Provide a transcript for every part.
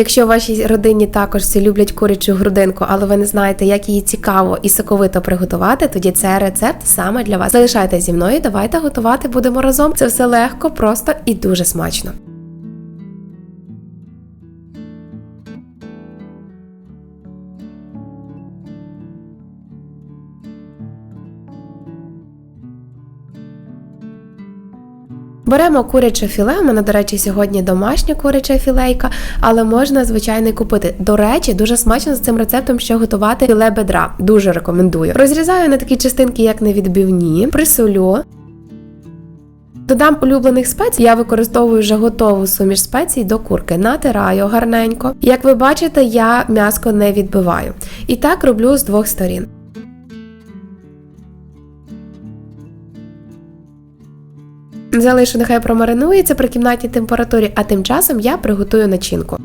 Якщо вашій родині також всі люблять курячу грудинку, але ви не знаєте, як її цікаво і соковито приготувати, тоді це рецепт саме для вас. Залишайтеся зі мною, давайте готувати будемо разом. Це все легко, просто і дуже смачно. Беремо куряче філе. У мене, до речі, сьогодні домашня куряча філейка, але можна звичайно і купити. До речі, дуже смачно з цим рецептом ще готувати філе бедра. Дуже рекомендую. Розрізаю на такі частинки, як на відбивні, присолю. Додам улюблених спецій, я використовую вже готову суміш спецій до курки, натираю гарненько. Як ви бачите, я м'яско не відбиваю. І так роблю з двох сторін. Залишу, нехай промаринується при кімнатній температурі, а тим часом я приготую начинку.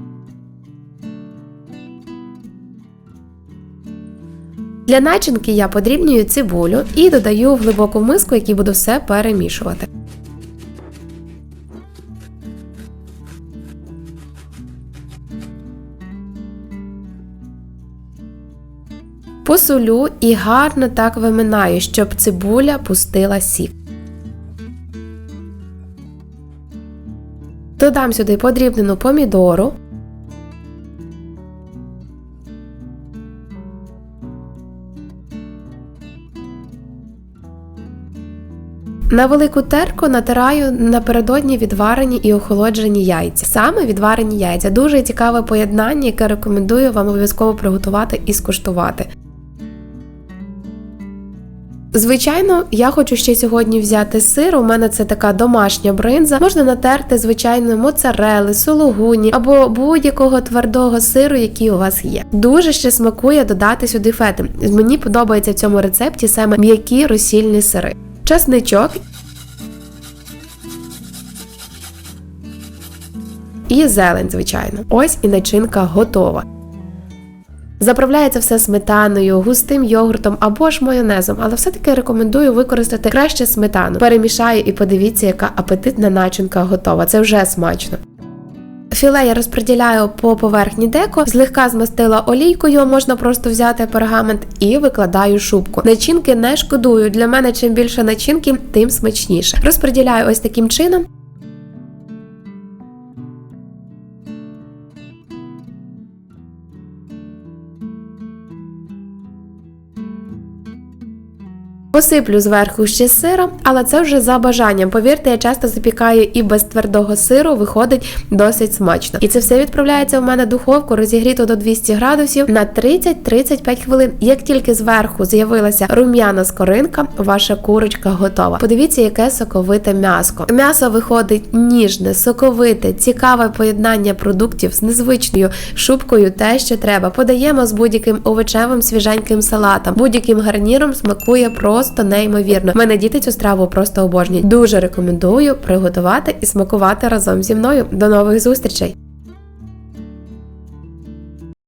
Для начинки я подрібнюю цибулю і додаю в глибоку миску, якій буду все перемішувати. Посолю і гарно так виминаю, щоб цибуля пустила сік. Додам сюди подрібнену помідору. На велику терку натираю напередодні відварені і охолоджені яйця. Саме відварені яйця. Дуже цікаве поєднання, яке рекомендую вам обов'язково приготувати і скуштувати. Звичайно, я хочу ще сьогодні взяти сир. У мене це така домашня бринза. Можна натерти звичайно моцарели, сулугуні або будь-якого твердого сиру, який у вас є. Дуже ще смакує додати сюди фети. Мені подобається в цьому рецепті саме м'які розсільні сири. Часничок. І зелень, звичайно. Ось і начинка готова. Заправляється все сметаною, густим йогуртом або ж майонезом, але все-таки рекомендую використати краще сметану. Перемішаю і подивіться, яка апетитна начинка готова. Це вже смачно. Філе я розподіляю по поверхні деко, злегка змастила олійкою, можна просто взяти пергамент і викладаю шубку. Начинки не шкодую. Для мене чим більше начинки, тим смачніше. Розподіляю ось таким чином. Посиплю зверху ще сиром, але це вже за бажанням. Повірте, я часто запікаю і без твердого сиру виходить досить смачно. І це все відправляється в мене в духовку, розігріто до 200 градусів на 30-35 хвилин. Як тільки зверху з'явилася рум'яна скоринка, ваша курочка готова. Подивіться, яке соковите м'яско. М'ясо виходить ніжне, соковите, цікаве поєднання продуктів з незвичною шубкою, те, що треба. Подаємо з будь-яким овочевим свіженьким салатом, будь-яким гарніром смакує просто неймовірно. Мене діти цю страву просто обожнюють. Дуже рекомендую приготувати і смакувати разом зі мною. До нових зустрічей!